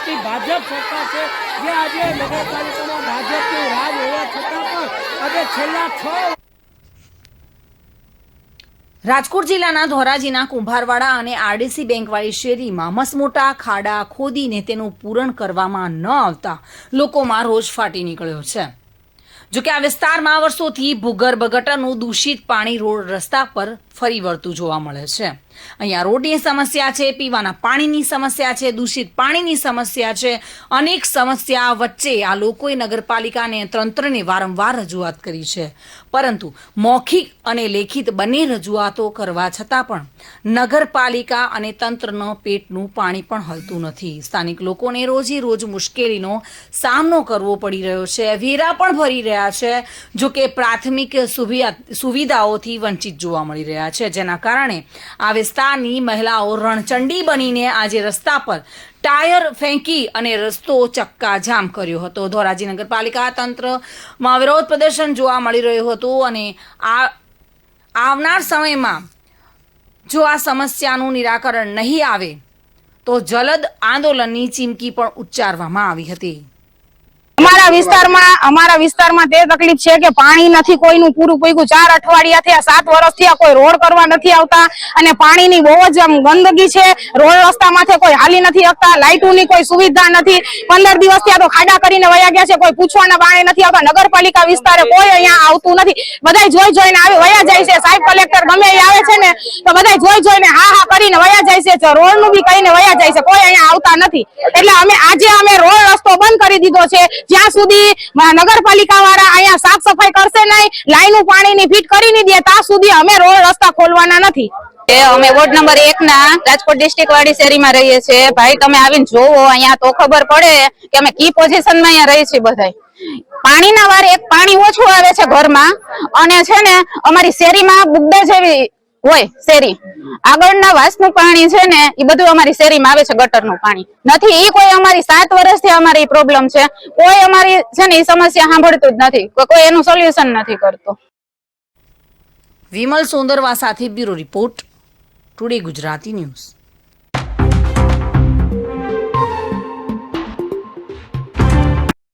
ગુજરાતની ભાજપ સરકાર છે. જે આજે નગરપાલિકામાં ભાજપનું રાજ હોવા છતાં પણ આજે છેલ્લા છ રાજકોટ જિલ્લાના ધોરાજીના કુંભારવાડા અને આરડીસી બેંકવાળી શેરીમાં મસમોટા ખાડા ખોદીને તેનું પૂરણ કરવામાં ન આવતા લોકોમાં રોષ ફાટી નીકળ્યો છે. જોકે આ વિસ્તારમાં વર્ષોથી ભૂગર્ભ ગટરનું દૂષિત પાણી રોડ રસ્તા પર ફરી વળતું જોવા મળે છે. અહીંયા રોડની સમસ્યા છે, પીવાના પાણીની સમસ્યા છે, દૂષિત પાણીની સમસ્યા છે. અનેક સમસ્યા વચ્ચે આ લોકોએ નગરપાલિકાને તંત્રને વારંવાર રજૂઆત કરી છે. પરંતુ મૌખિક અને લેખિત બંને રજૂઆતો કરવા છતાં પણ નગરપાલિકા અને તંત્રનો પેટનું પાણી પણ હલતું નથી. સ્થાનિક લોકોને રોજે રોજ મુશ્કેલીનો સામનો કરવો પડી રહ્યો છે. વેરા પણ ભરી રહ્યા છે જો કે પ્રાથમિક સુવિધાઓથી વંચિત જોવા મળી રહ્યા છે, જેના કારણે આ વિસ્તારની મહિલાઓ રણચંડી બનીને આજે રસ્તા પર ટાયર ફેંકી અને રસ્તો ચક્કાજામ કર્યો હતો. ધોરાજી નગરપાલિકા તંત્રમાં વિરોધ પ્રદર્શન જોવા મળી રહ્યું હતું અને આ આવનાર સમયમાં જો આ સમસ્યાનું નિરાકરણ નહીં આવે તો જલદ આંદોલનની ચીમકી પણ ઉચ્ચારવામાં આવી હતી. અમારા વિસ્તારમાં અમારા વિસ્તારમાં તે તકલીફ છે કે પાણી નથી કોઈનું પૂરું પૂગ્યું. ચાર અઠવાડિયા થયા સાત વર્ષથી આ કોઈ રોડ કરવા નથી આવતા અને પાણીની બહુ જ ગંદકી છે. રોડ રસ્તા કોઈ હાલી નથી શકતા, લાઇટોની કોઈ સુવિધા નથી. પંદર દિવસથી આ તો ખાડા કરીને વયા ગયા છે, કોઈ પૂછવાના પાણી નથી આવતા. નગરપાલિકા વિસ્તારે કોઈ અહીંયા આવતું નથી. બધા જોઈ જોઈને આવે વયા જાય છે. સાહેબ કલેક્ટર ગમે આવે છે ને, તો બધા જોઈ જોઈને હા હા કરીને વયા જાય છે. રોડનું બી કહીને વયા જાય છે. કોઈ અહીંયા આવતા નથી. એટલે અમે આજે અમે રોડ રસ્તો બંધ કરી દીધો છે. જ્યાં સુધી નગરપાલિકા વાળા અહીંયા સાફ સફાઈ કરશે નહીં લાઈનું પાણીની ફીટ કરી નહીં દે, ત્યાં સુધી અમે રોડ રસ્તા ખોલવાના નથી. અમે વોર્ડ નંબર એક ના રાજકોટ ડિસ્ટ્રિક્ટ વાળી શેરીમાં રહીએ છીએ. ભાઈ, તમે આવીને જોવો, અહીંયા તો ખબર પડે કે અમે કી પોઝિશનમાં અહીંયા રહીએ છીએ બધા પાણીના વારે એક પાણી ઓછું આવે છે ઘરમાં. અને છે ને, અમારી શેરીમાં બુગ્ડા જેવી હોય, શેરી. આગળના વાસનું પાણી છે ને એ બધું અમારી શેરીમાં આવે છે, ગટરનું પાણી. નથી એ કોઈ અમારી સાત વર્ષથી અમારી પ્રોબ્લેમ છે. કોઈ અમારી છે ને સમસ્યા સાંભળતું જ નથી. કોઈ એનું સોલ્યુશન નથી કરતું. વિમલ સુંદરવા સાથે bureau report, today Gujarati news.